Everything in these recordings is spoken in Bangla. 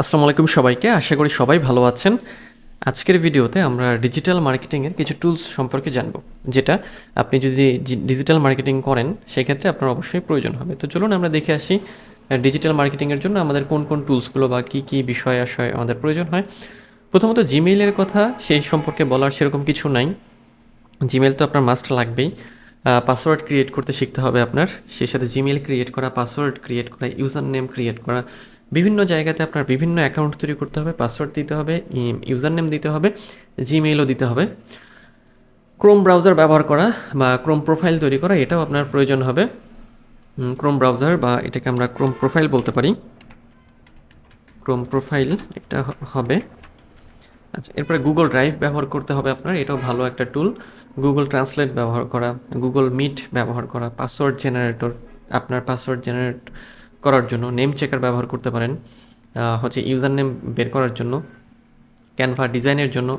আসসালামু আলাইকুম সবাইকে। আশা করি সবাই ভালো আছেন। আজকের ভিডিওতে আমরা ডিজিটাল মার্কেটিংয়ের কিছু টুলস সম্পর্কে জানব, যেটা আপনি যদি ডিজিটাল মার্কেটিং করেন, সেক্ষেত্রে আপনার অবশ্যই প্রয়োজন হবে। তো চলুন আমরা দেখে আসি ডিজিটাল মার্কেটিংয়ের জন্য আমাদের কোন কোন টুলসগুলো বা কী কী বিষয় আশয় আমাদের প্রয়োজন হয়। প্রথমত জিমেইলের কথা, সেই সম্পর্কে বলার সেরকম কিছু নাই। জিমেল তো আপনার মাস্ট লাগবেই। পাসওয়ার্ড ক্রিয়েট করতে শিখতে হবে আপনার। সেই সাথে জিমেল ক্রিয়েট করা পাসওয়ার্ড ক্রিয়েট করা ইউজার নেম ক্রিয়েট করা বিভিন্ন জায়গাতে আপনার বিভিন্ন অ্যাকাউন্ট তৈরি করতে হবে পাসওয়ার্ড দিতে হবে ইউজার নেম দিতে হবে জিমেইলও দিতে হবে। ক্রোম ব্রাউজার ব্যবহার করা বা ক্রোম প্রোফাইল তৈরি করা, এটাও আপনার প্রয়োজন হবে। ক্রোম ব্রাউজার বা এটাকে আমরা ক্রোম প্রোফাইল বলতে পারি। ক্রোম প্রোফাইল এটা হবে। আচ্ছা এরপরে গুগল ড্রাইভ ব্যবহার করতে হবে আপনার, এটাও ভালো একটা টুল গুগল ট্রান্সলেট ব্যবহার করা গুগল মিট ব্যবহার করা পাসওয়ার্ড জেনারেটর আপনার পাসওয়ার্ড জেনারেট করার জন্য নেম চেকার ব্যবহার করতে পারেন হচ্ছে ইউজার নেম বের করার জন্য ক্যানভা ডিজাইনের জন্য,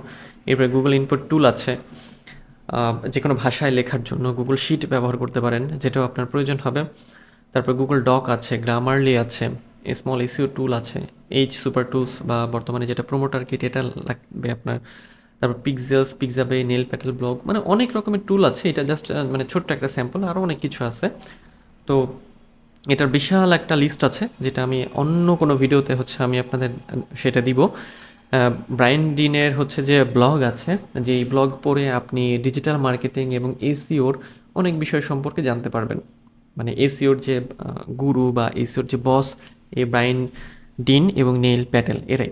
এরপরে গুগল ইনপুট টুল আছে যে কোনো ভাষায় লেখার জন্য গুগল শিট ব্যবহার করতে পারেন, যেটাও আপনার প্রয়োজন হবে। তারপর গুগল ডক আছে গ্রামারলি আছে স্মল ইসিউ টুল আছে এইচ সুপার টুলস বা বর্তমানে যেটা প্রোমোটার কিট এটা লাগবে আপনার। তারপর Pexels Pixabay Neil Patel blog মানে অনেক রকমের টুল আছে, এটা জাস্ট মানে ছোট্ট একটা স্যাম্পল আরও অনেক কিছু আছে। তো এটার বিশাল একটা লিস্ট আছে, যেটা আমি অন্য কোনো ভিডিওতে হচ্ছে আমি আপনাদের সেটা দিব। ব্রাইন ডিনের হচ্ছে যে ব্লগ আছে যে এই ব্লগ পড়ে আপনি ডিজিটাল মার্কেটিং এবং এসিওর অনেক বিষয় সম্পর্কে জানতে পারবেন। মানে এসিওর যে গুরু বা এসিওর যে বস এই ব্রাইন ডিন এবং নেইল প্যাটেল এরাই।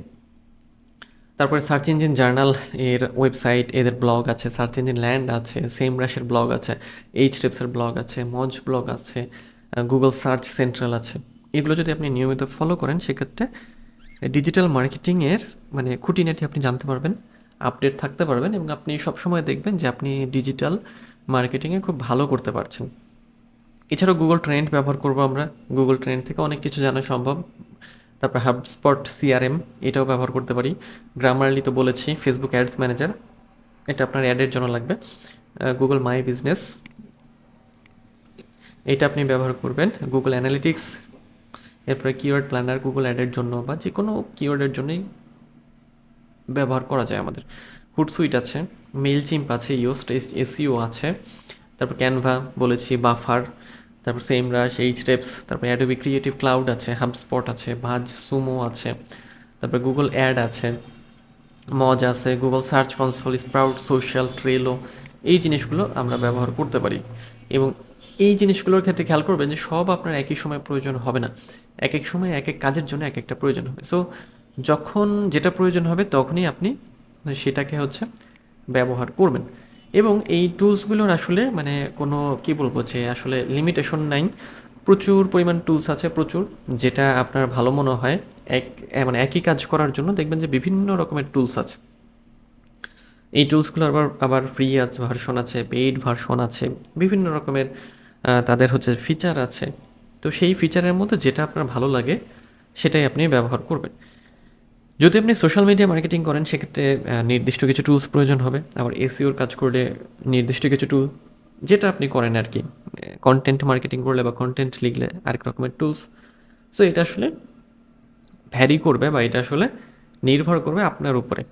তারপরে সার্চ ইঞ্জিন জার্নাল এর ওয়েবসাইট এদের ব্লগ আছে সার্চ ইঞ্জিন ল্যান্ড আছে সেম রাশের ব্লগ আছে এইচ টেপসের ব্লগ আছে মজ ব্লগ আছে গুগল সার্চ সেন্ট্রাল আছে। এগুলো যদি আপনি নিয়মিত ফলো করেন, সেক্ষেত্রে ডিজিটাল মার্কেটিংয়ের মানে খুঁটিনাটি আপনি জানতে পারবেন আপডেট থাকতে পারবেন এবং আপনি সবসময় দেখবেন যে আপনি ডিজিটাল মার্কেটিংয়ে খুব ভালো করতে পারছেন। এছাড়াও গুগল ট্রেন্ড ব্যবহার করব আমরা। গুগল ট্রেন্ড থেকে অনেক কিছু জানা সম্ভব। তারপর হাবস্পট সিআরএম এটাও ব্যবহার করতে পারি। গ্রামারলি তো বলেছি ফেসবুক অ্যাডস ম্যানেজার এটা আপনার অ্যাডের জন্য লাগবে। গুগল মাই বিজনেস এটা আপনি ব্যবহার করবেন গুগল অ্যানালিটিক্স এরপরে কিওয়ার্ড প্ল্যানার গুগল অ্যাডের জন্য বা যে কোনো কিওয়ার্ডের জন্যই ব্যবহার করা যায় আমাদের। হুটসুইট আছে মেল চিম্প আছে ইয়োস্ট এসিও আছে, তারপর ক্যানভা বলেছি বাফার তারপর সেম রাশ এইচ টেপস তারপর অ্যাডোবি ক্রিয়েটিভ ক্লাউড আছে হাবস্পট আছে ভাজ সুমো আছে, তারপর গুগল অ্যাড আছে মজ আছে Google Search Console Sprout Social Trello এই জিনিসগুলো আমরা ব্যবহার করতে পারি। এবং এই জিনিসগুলোর ক্ষেত্রে খেয়াল করবেন যে সব আপনার একই সময় প্রয়োজন হবে না। এক এক সময়, এক এক কাজের জন্য এক একটা প্রয়োজন হবে। সো যখন যেটা প্রয়োজন হবে, তখনই আপনি সেটাকে হচ্ছে ব্যবহার করবেন। এবং এই টুলসগুলোর আসলে মানে কোনো, কি বলব যে আসলে লিমিটেশন নাই। প্রচুর পরিমাণ টুলস আছে, প্রচুর। যেটা আপনার ভালো মনে হয়, এক মানে একই কাজ করার জন্য দেখবেন যে বিভিন্ন রকমের টুলস আছে। এই টুলসগুলো আবার আবার ফ্রি আছে ভার্সন আছে পেইড ভার্সন আছে, বিভিন্ন রকমের তাদের হচ্ছে ফিচার আছে। তো সেই ফিচারের মধ্যে যেটা আপনার ভালো লাগে, সেটাই আপনি ব্যবহার করবেন। যদি আপনি সোশ্যাল মিডিয়া মার্কেটিং করেন, সেক্ষেত্রে নির্দিষ্ট কিছু টুলস প্রয়োজন হবে। আবার এসিওর কাজ করলে নির্দিষ্ট কিছু টুল যেটা আপনি করেন আর কি কন্টেন্ট মার্কেটিং করলে বা কন্টেন্ট লিখলে আরেক রকমের টুলস সো এটা আসলে ভ্যারি করবে বা এটা আসলে নির্ভর করবে আপনার উপরে,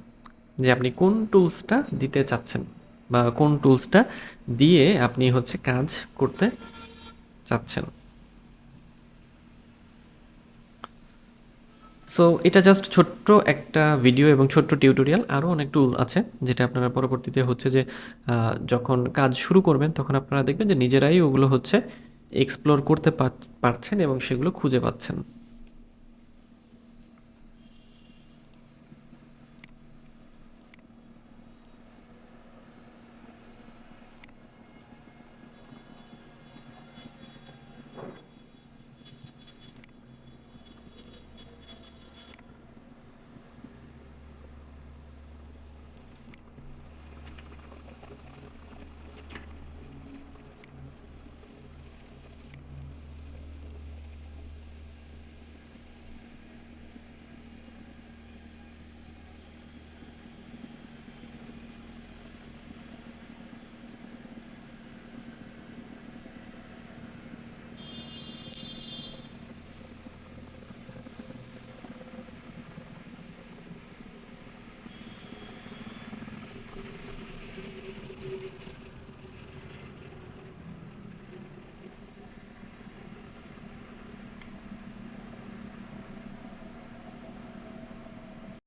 যে আপনি কোন টুলসটা দিতে চাচ্ছেন। বা কোন টুলসটা দিয়ে আপনি হচ্ছে কাজ করতে চাচ্ছেন। সো এটা জাস্ট ছোট্ট একটা ভিডিও এবং ছোট্ট টিউটোরিয়াল আরও অনেক টুল আছে যেটা আপনারা পরবর্তীতে হচ্ছে যে যখন কাজ শুরু করবেন তখন আপনারা দেখবেন যে নিজেরাই ওগুলো হচ্ছে এক্সপ্লোর করতে পার- পারছেন এবং সেগুলো খুঁজে পাচ্ছেন।